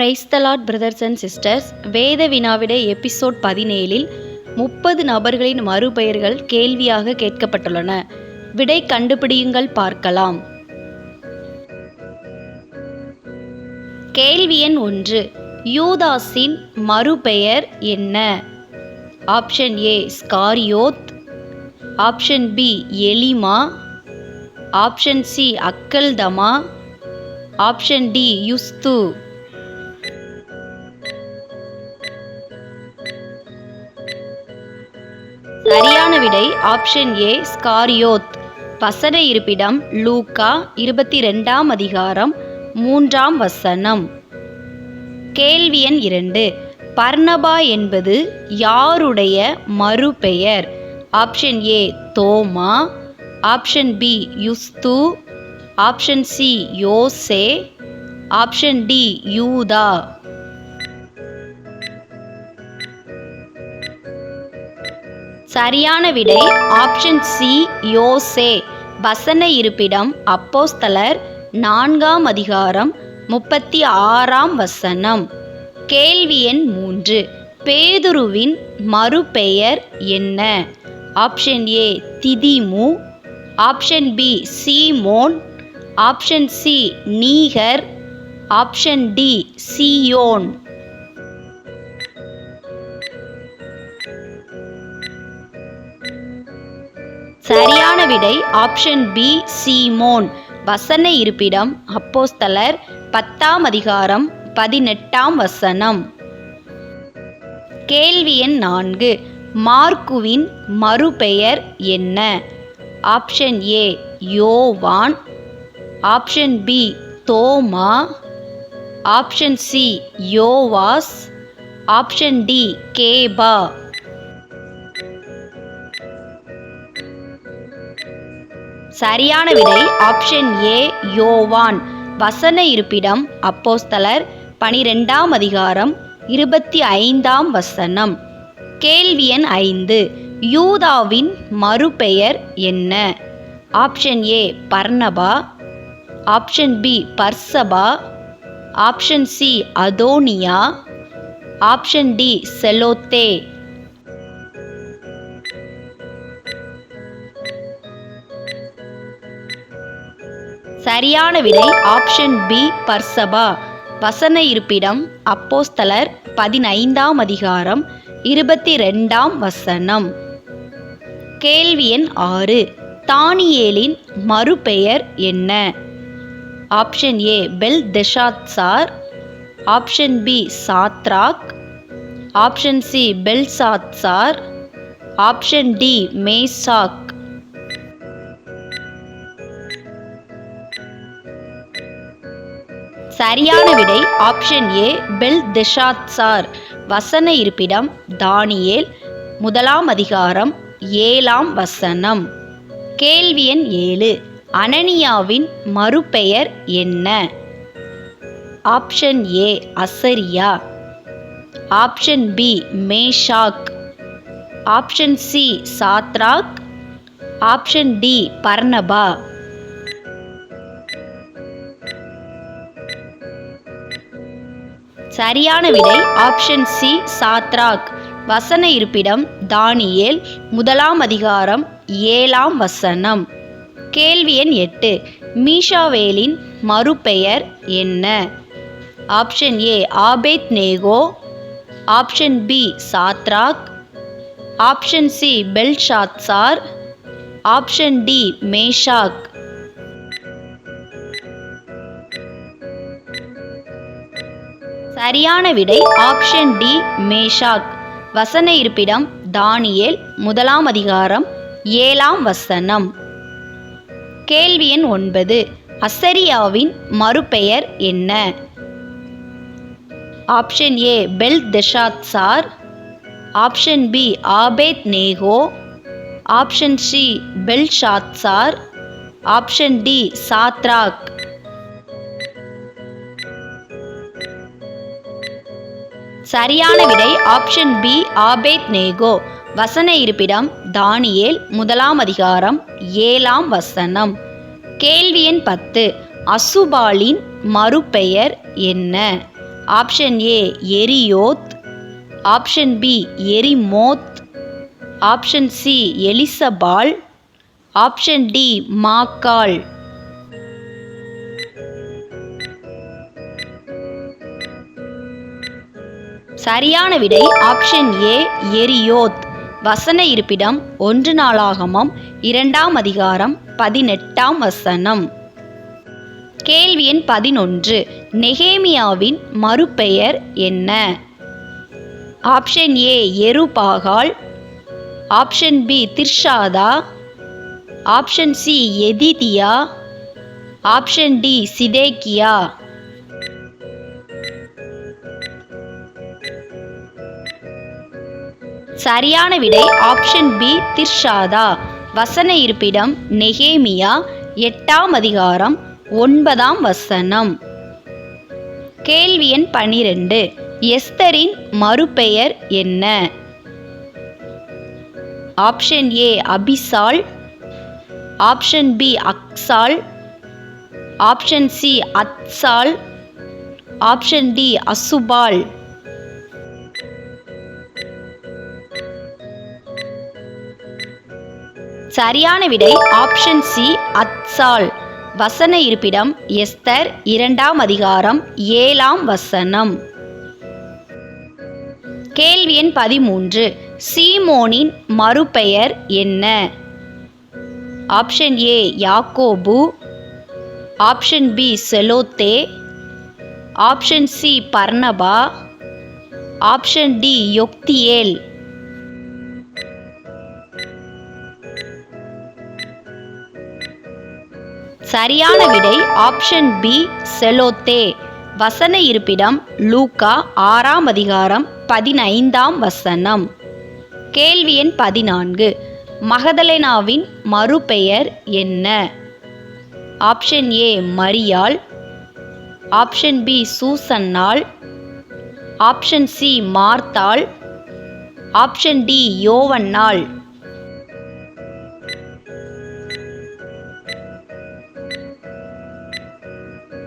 Praise the Lord brothers and sisters வேத வினாவிட episode பதினேழில் முப்பது நபர்களின் மறுபெயர்கள் கேள்வியாக கேட்கப்பட்டுள்ளன. விடை கண்டுபிடியுங்கள் பார்க்கலாம். கேள்வி எண் ஒன்று. யூதாஸின் மறுபெயர் என்ன? ஆப்ஷன் ஏ ஸ்காரியோத் ஆப்ஷன் பி எலிமா. ஆப்ஷன் சி அக்கல்தமா. ஆப்ஷன் டி யுஸ்து. சரியான விடை ஆப்ஷன் ஏ ஸ்காரியோத் வசன இருப்பிடம் லூக்கா இருபத்தி ரெண்டாம் அதிகாரம் மூன்றாம் வசனம். கேள்வி எண் இரண்டு. பர்ணபா என்பது யாருடைய மறுபெயர்? ஆப்ஷன் ஏ தோமா. ஆப்ஷன் பி யுஸ்து. ஆப்ஷன் சி யோசே. ஆப்ஷன் டி யூதா. சரியான விடை ஆப்ஷன் சி யோசே. வசன இருப்பிடம் அப்போஸ்தலர் நான்காம் அதிகாரம் முப்பத்தி ஆறாம் வசனம். கேள்வி எண் மூன்று. பேதுருவின் மறுபெயர் என்ன? ஆப்ஷன் ஏ திதிமு. ஆப்ஷன் பி சீமோன். ஆப்ஷன் சி நீகர். ஆப்ஷன் டி சியோன். சரியான விடை ஆப்ஷன் பி சீமோன் வசன இருப்பிடம் அப்போஸ்தலர் பத்தாம் அதிகாரம் பதினெட்டாம் வசனம். கேள்வி எண் நான்கு. மார்க்குவின் மறுபெயர் என்ன? ஆப்ஷன் ஏ யோவான். ஆப்ஷன் பி தோமா. ஆப்ஷன் சி யோவாஸ். ஆப்ஷன் டி கேபா. சரியான விடை ஆப்ஷன் ஏ யோவான். வசன இருப்பிடம் அப்போஸ்தலர் பனிரெண்டாம் அதிகாரம் இருபத்தி ஐந்தாம் வசனம். கேள்வி எண் ஐந்து. யூதாவின் மறுபெயர் என்ன? ஆப்ஷன் ஏ பர்ணபா ஆப்ஷன் பி பர்சபா. ஆப்ஷன் சி அதோனியா. ஆப்ஷன் டி செலோத்தே. சரியான விடை ஆப்ஷன் பி பர்சபா. வசன இருப்பிடம் அப்போஸ்தலர் பதினைந்தாம் அதிகாரம் இருபத்தி ரெண்டாம் வசனம். கேள்வி எண் ஆறு. தானியேலின் மறுபெயர் என்ன? ஆப்ஷன் ஏ பெல் தெஷாத்சார் option B Shadrach. Option C பெல் சாத்சார் ஆப்ஷன் டி மேசாக். சரியான விடை ஆப்ஷன் ஏ பெல் திஷாத்சார் வசன இருப்பிடம் தானியேல். முதலாம் அதிகாரம் ஏழாம் வசனம். கேள்வி எண் ஏழு. அனனியாவின் மறுபெயர் என்ன? ஆப்ஷன் ஏ அசரியா. ஆப்ஷன் பி மேஷாக். ஆப்ஷன் சி சாத்ராக். ஆப்ஷன் டி பர்னபா சரியான விடை ஆப்ஷன் சி சாத்ராக். வசன இருப்பிடம் தானியேல் முதலாம் அதிகாரம் ஏழாம் வசனம். கேள்வி எண் எட்டு மீஷாவேலின் மறுபெயர் என்ன? Option A ஆபேத் நேகோ. Option B Shadrach. Option C Belshazzar. Option D Meshach. சரியான விடை ஆப்ஷன் டி மேஷாக். வசன இருப்பிடம் தானியேல் முதலாம் அதிகாரம் ஏழாம் வசனம். கேள்வி எண் ஒன்பது. அசரியாவின் மறுபெயர் என்ன? ஆப்ஷன் ஏ பெல் தெஷாத் சார். ஆப்ஷன் பி ஆபேத் நேகோ. ஆப்ஷன் சி பெல் ஷாத்சார் ஆப்ஷன் டி சாத்ராக். சரியான விடை ஆப்ஷன் பி ஆபேத் நேகோ வசன இருப்பிடம் தானியேல் முதலாம் அதிகாரம் ஏழாம் வசனம். கேள்வி எண் பத்து அசுபாலின் மறுபெயர் என்ன? ஆப்ஷன் ஏ எரியோத். ஆப்ஷன் பி எரிமோத். ஆப்ஷன் சி எலிசபால். ஆப்ஷன் டி மாக்கால். சரியான விடை ஆப்ஷன் ஏ எரியோத். வசன இருப்பிடம் ஒன்று நாளாகமம் இரண்டாம் அதிகாரம் பதினெட்டாம் வசனம். கேள்வி எண் பதினொன்று நெகேமியாவின் மறுபெயர் என்ன? ஆப்ஷன் ஏ எருபாகால். ஆப்ஷன் பி திர்ஷாதா. ஆப்ஷன் சி எதிதியா. ஆப்ஷன் டி சிதேக்கியா. சரியான விடை ஆப்ஷன் பி திர்ஷாதா. வசன இருப்பிடம் நெகேமியா எட்டாம் அதிகாரம் ஒன்பதாம் வசனம். கேள்வி எண் பனிரெண்டு எஸ்தரின் மறுபெயர் என்ன? ஆப்ஷன் ஏ அபிசால். ஆப்ஷன் பி அக்சால். ஆப்ஷன் சி அத்சால். ஆப்ஷன் டி அசுபால். சரியான விடை ஆப்ஷன் சி அத்சால். வசன இருப்பிடம் எஸ்தர் இரண்டாம் அதிகாரம் ஏழாம் வசனம். கேள்வி எண் பதிமூன்று. சீமோனின் மறுபெயர் என்ன? ஆப்ஷன் ஏ யாக்கோபு. ஆப்ஷன் பி செலோத்தே. ஆப்ஷன் சி பர்னபா ஆப்ஷன் டி யொக்தியேல். சரியான விடை ஆப்ஷன் பி செலோத்தே. வசன இருப்பிடம் லூக்கா ஆறாம் அதிகாரம் பதினைந்தாம் வசனம். கேள்வி எண் பதினான்கு. மகதலேனாவின் மறுபெயர் என்ன? ஆப்ஷன் ஏ மரியாள். ஆப்ஷன் பி சூசன்னாள். ஆப்ஷன் சி மார்த்தாள். ஆப்ஷன் டி யோவன்னாள்.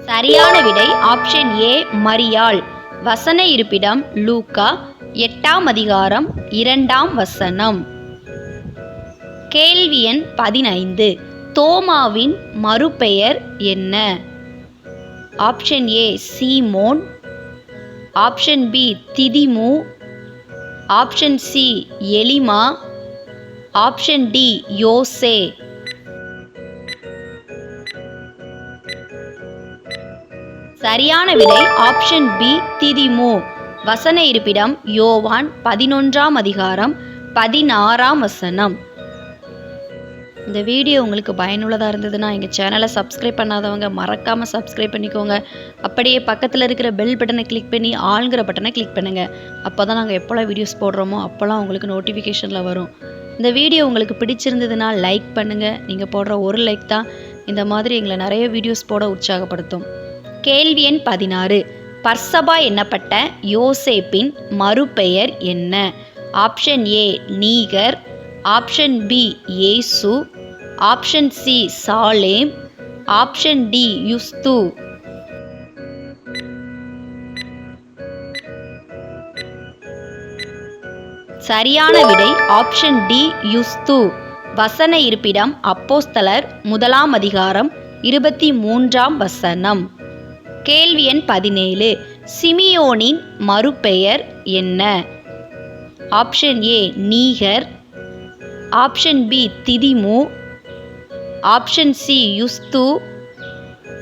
சரியான விடை ஆப்ஷன் ஏ மரியாள். வசன இருப்பிடம் லூக்கா. எட்டாம் அதிகாரம் இரண்டாம் வசனம். கேள்வி எண் பதினைந்து. தோமாவின் மறுபெயர் என்ன? ஆப்ஷன் ஏ சீமோன். ஆப்ஷன் பி திதிமு. ஆப்ஷன் சி எலிமா. ஆப்ஷன் டி யோசே. சரியான விடை ஆப்ஷன் பி திதிமு. வசன இருப்பிடம் யோவான் பதினொன்றாம் அதிகாரம் பதினாறாம் வசனம். இந்த வீடியோ உங்களுக்கு பயனுள்ளதாக இருந்ததுன்னா எங்கள் சேனலை சப்ஸ்கிரைப் பண்ணாதவங்க மறக்காமல் சப்ஸ்கிரைப் பண்ணிக்கோங்க. அப்படியே பக்கத்தில் இருக்கிற பெல் பட்டனை கிளிக் பண்ணி ஆளுங்கிற பட்டனை கிளிக் பண்ணுங்கள் அப்போ தான் நாங்கள் எப்போல்லாம் வீடியோஸ் போடுறோமோ அப்போல்லாம் உங்களுக்கு நோட்டிஃபிகேஷனில் வரும். இந்த வீடியோ உங்களுக்கு பிடிச்சிருந்ததுன்னா லைக் பண்ணுங்கள் நீங்கள் போடுற ஒரு லைக் தான் இந்த மாதிரி எங்களை நிறைய வீடியோஸ் போட உற்சாகப்படுத்தும். கேள்வி எண் பதினாறு. பர்சபா என்னப்பட்ட யோசேப்பின் மறுபெயர் என்ன? ஆப்ஷன் ஏ நீகர். ஆப்ஷன் பி ஏசு. ஆப்ஷன் சி சாலேம். ஆப்ஷன் டி யுஸ்து. சரியான விடை ஆப்ஷன் டி யுஸ்து. வசன இருப்பிடம் அப்போஸ்தலர் முதலாம் அதிகாரம் இருபத்தி மூன்றாம் வசனம். கேள்வி எண் பதினேழு. சிமியோனின் மறுபெயர் என்ன? ஆப்ஷன் ஏ நீகர். ஆப்ஷன் பி திதிமு. ஆப்ஷன் சி யுஸ்து.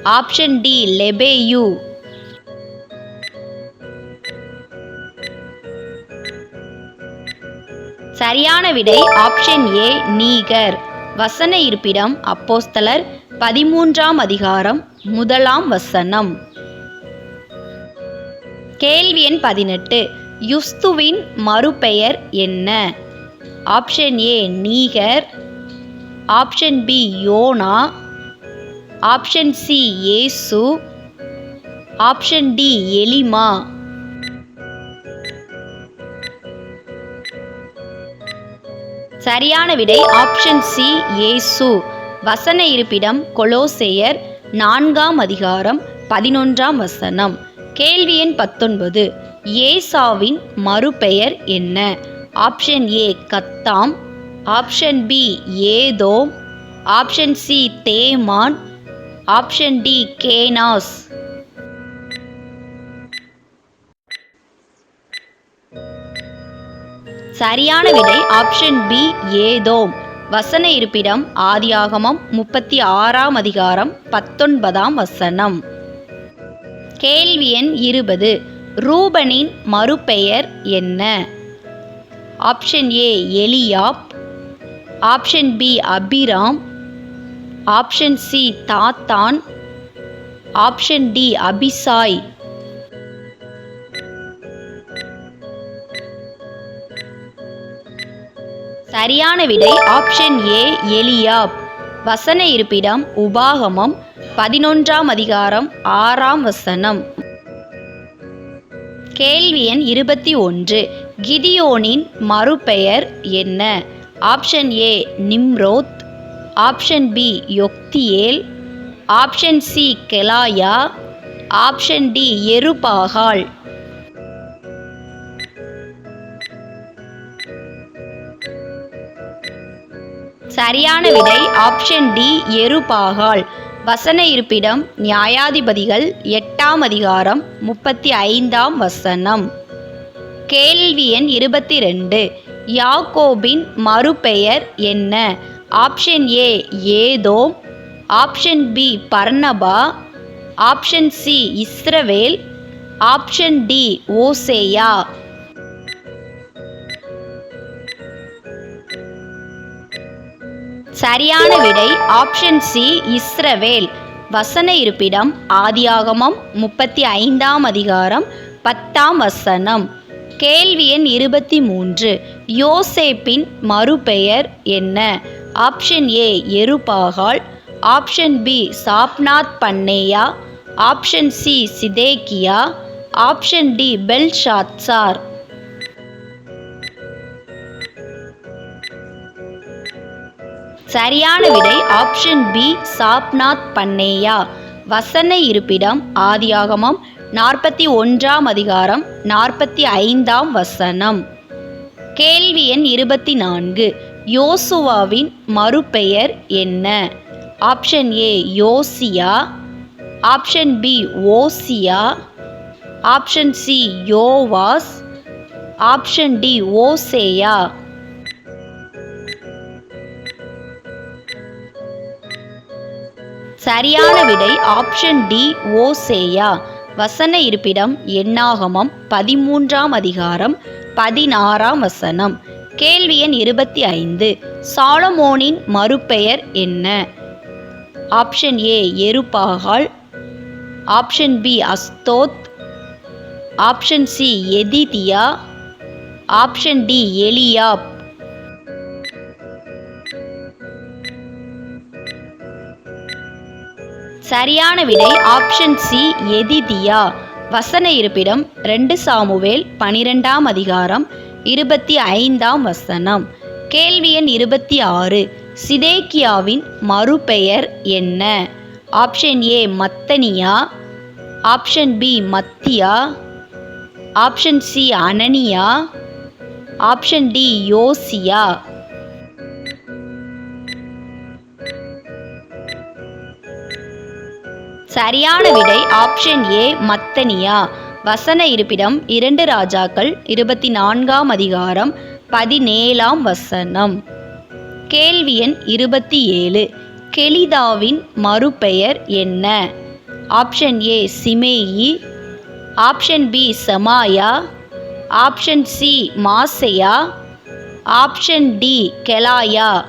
ஆப்ஷன் டி லெபேயு. சரியான விடை ஆப்ஷன் ஏ நீகர். வசன இருப்பிடம் அப்போஸ்தலர் பதிமூன்றாம் அதிகாரம் முதலாம் வசனம். கேள்வி எண் பதினெட்டு. யுஸ்துவின் மறுபெயர் என்ன? ஆப்ஷன் ஏ நீகர். ஆப்ஷன் பி யோனா. ஆப்ஷன் சி ஏசு. ஆப்ஷன் டி எலிமா. சரியான விடை ஆப்ஷன் சி ஏசு. வசன இருப்பிடம் கொலோசேயர் நான்காம் அதிகாரம் பதினொன்றாம் வசனம். கேள்வி எண் பத்தொன்பது. ஏசாவின் மறுபெயர் என்ன? ஆப்ஷன் ஏ கத்தாம். ஆப்ஷன் பி ஏதோம். ஆப்ஷன் சி தேமான். ஆப்ஷன் டி கேனாஸ். சரியான விடை ஆப்ஷன் பி ஏதோம். வசன இருப்பிடம் ஆதியாகமம் முப்பத்தி ஆறாம் அதிகாரம் பத்தொன்பதாம் வசனம். கேள்வி எண் இருபது. ரூபனின் மறுபெயர் என்ன? ஆப்ஷன் ஏ எலியாப். ஆப்ஷன் பி அபிராம். ஆப்ஷன் சி தாத்தான். ஆப்ஷன் டி அபிசாய். சரியான விடை ஆப்ஷன் ஏ எலியாப். வசன இருப்பிடம் உபாகமம் பதினொன்றாம் அதிகாரம் ஆறாம் வசனம். கேள்வி எண் இருபத்தி ஒன்று. கிதியோனின் மறுபெயர் என்ன? ஆப்ஷன் ஏ நிம்ரோத். ஆப்ஷன் பி யொக்தியேல். ஆப்ஷன் சி கெலாயா. ஆப்ஷன் டி எருபாகால். சரியான விடை ஆப்ஷன் டி எருபாகால் வசன இருப்பிடம் நியாயாதிபதிகள் எட்டாம் அதிகாரம் முப்பத்தி ஐந்தாம் வசனம். கேள்வி எண் இருபத்தி ரெண்டு யாக்கோபின் மறுபெயர் என்ன? ஆப்ஷன் ஏ ஏதோம். ஆப்ஷன் பி பர்ணபா. ஆப்ஷன் சி இஸ்ரவேல். ஆப்ஷன் டி ஓசேயா. சரியான விடை ஆப்ஷன் சி இஸ்ரவேல். வசன இருப்பிடம் ஆதியாகமம் முப்பத்தி ஐந்தாம் அதிகாரம் பத்தாம் வசனம். கேள்வி எண் இருபத்தி மூன்று யோசேப்பின் மறுபெயர் என்ன? ஆப்ஷன் ஏ எருபாகால் ஆப்ஷன் பி சாப்நாத் பன்னேயா ஆப்ஷன் சி சிதேக்கியா. ஆப்ஷன் டி பெல்ஷாத்சார். சரியான விடை ஆப்ஷன் பி சாப்நாத் பன்னேயா வசன இருப்பிடம் ஆதியாகமம் நாற்பத்தி ஒன்றாம் அதிகாரம் நாற்பத்தி ஐந்தாம் வசனம். கேள்வி எண் இருபத்தி நான்கு. யோசுவாவின் மறுபெயர் என்ன? ஆப்ஷன் ஏ யோசியா. ஆப்ஷன் பி ஓசியா. ஆப்ஷன் சி யோவாஸ். ஆப்ஷன் டி ஓசேயா. சரியான விடை ஆப்ஷன் டி ஓசேயா வசன இருப்பிடம் எண்ணாகமம் பதிமூன்றாம் அதிகாரம் பதினாறாம் வசனம். கேள்வி எண் இருபத்தி ஐந்து. சாலமோனின் மறுபெயர் என்ன? ஆப்ஷன் ஏ எருபாகால் ஆப்ஷன் பி அஸ்தோத். ஆப்ஷன் சி எதிதியா. ஆப்ஷன் டி எலியாப் சரியான விடை ஆப்ஷன் சி எதிதியா. வசன இருப்பிடம் ரெண்டு சாமுவேல் பனிரெண்டாம் அதிகாரம் இருபத்தி ஐந்தாம் வசனம். கேள்வி எண் இருபத்தி ஆறு. சிதேக்கியாவின் மறுபெயர் என்ன? ஆப்ஷன் ஏ மத்தனியா. ஆப்ஷன் பி மத்தியா. ஆப்ஷன் சி அனனியா. ஆப்ஷன் டி யோசியா. சரியான விடை ஆப்ஷன் ஏ மத்தனியா. வசன இருப்பிடம் இரண்டு ராஜாக்கள் இருபத்தி நான்காம் அதிகாரம் பதினேழாம் வசனம். கேள்வி எண் இருபத்தி ஏழு. கெலிதாவின் மறுபெயர் என்ன? ஆப்ஷன் ஏ சிமேயி. ஆப்ஷன் பி சமாயா. ஆப்ஷன் சி மாசையா. ஆப்ஷன் டி கெலாயா.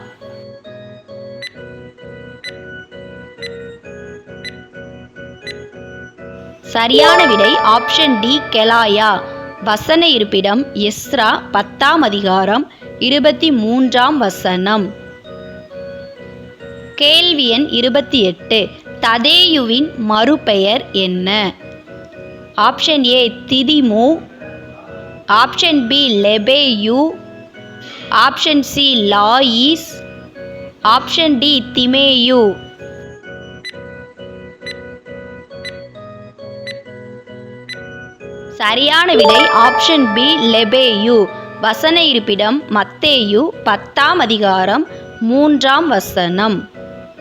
சரியான விடை ஆப்ஷன் டி கெலாயா. வசன இருப்பிடம் எஸ்ரா பத்தாம் அதிகாரம் இருபத்தி மூன்றாம் வசனம். கேள்வி எண் இருபத்தி எட்டு. ததேயுவின் மறுபெயர் என்ன? ஆப்ஷன் ஏ திதிமு. ஆப்ஷன் பி லெபேயு. ஆப்ஷன் சி லாயிஸ். ஆப்ஷன் டி திமேயு. சரியான விடை ஆப்ஷன் பி லெபேயு. வசன இருப்பிடம் மத்தேயு பத்தாம் அதிகாரம் மூன்றாம் வசனம்.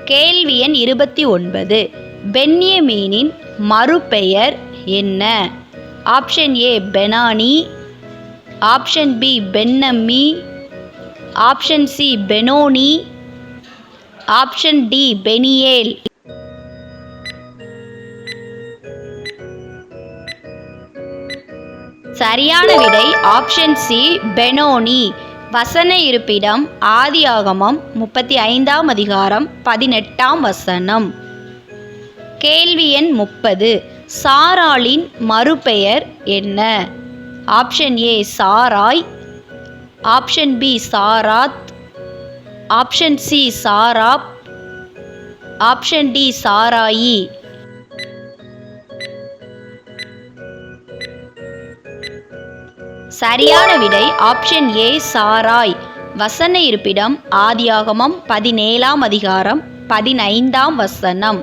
கேள்வி எண் இருபத்தி ஒன்பது. பென்யமீனின் மறுபெயர் என்ன? ஆப்ஷன் ஏ பெனானி. ஆப்ஷன் பி பென்னம்மி. ஆப்ஷன் சி பெனோனி. ஆப்ஷன் டி பெனியேல். சரியான விடை ஆப்ஷன் சி பெனோனி வசன இருப்பிடம் ஆதியாகமம் முப்பத்தி ஐந்தாம் அதிகாரம் பதினெட்டாம் வசனம். கேள்வி எண் முப்பது. சாராளின் மறுபெயர் என்ன? ஆப்ஷன் ஏ சாராய். ஆப்ஷன் பி சாராத். ஆப்ஷன் சி சாராப். ஆப்ஷன் டி சாராயி. சரியான விடை ஆப்ஷன் ஏ சாராய். வசன இருப்பிடம் ஆதியாகமம் பதினேழாம் அதிகாரம் பதினைந்தாம் வசனம்.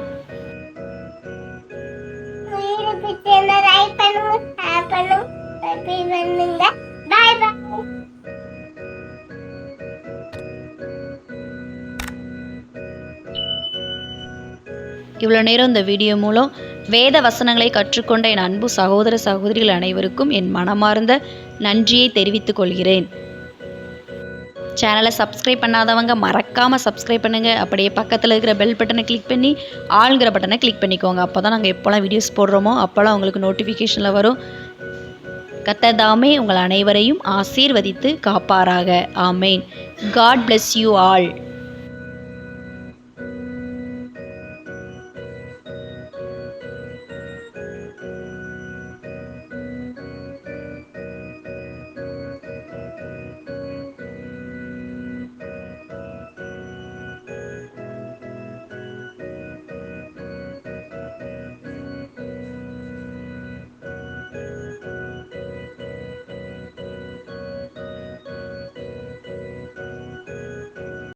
இவ்வளோ நேரம் இந்த வீடியோ மூலம் வேத வசனங்களை கற்றுக்கொண்ட என் அன்பு சகோதர சகோதரிகள் அனைவருக்கும் என் மனமார்ந்த நன்றியை தெரிவித்துக் கொள்கிறேன். சேனலை சப்ஸ்கிரைப் பண்ணாதவங்க மறக்காமல் சப்ஸ்கிரைப் பண்ணுங்கள் அப்படியே பக்கத்தில் இருக்கிற பெல் பட்டனை கிளிக் பண்ணி ஆளுங்கிற பட்டனை கிளிக் பண்ணிக்கோங்க. அப்போ தான் நாங்கள் எப்போல்லாம் வீடியோஸ் போடுறோமோ அப்போல்லாம் உங்களுக்கு நோட்டிஃபிகேஷனில் வரும். கத்ததாமே உங்கள் அனைவரையும் ஆசீர்வதித்து காப்பாராக. ஆமேன். God bless you all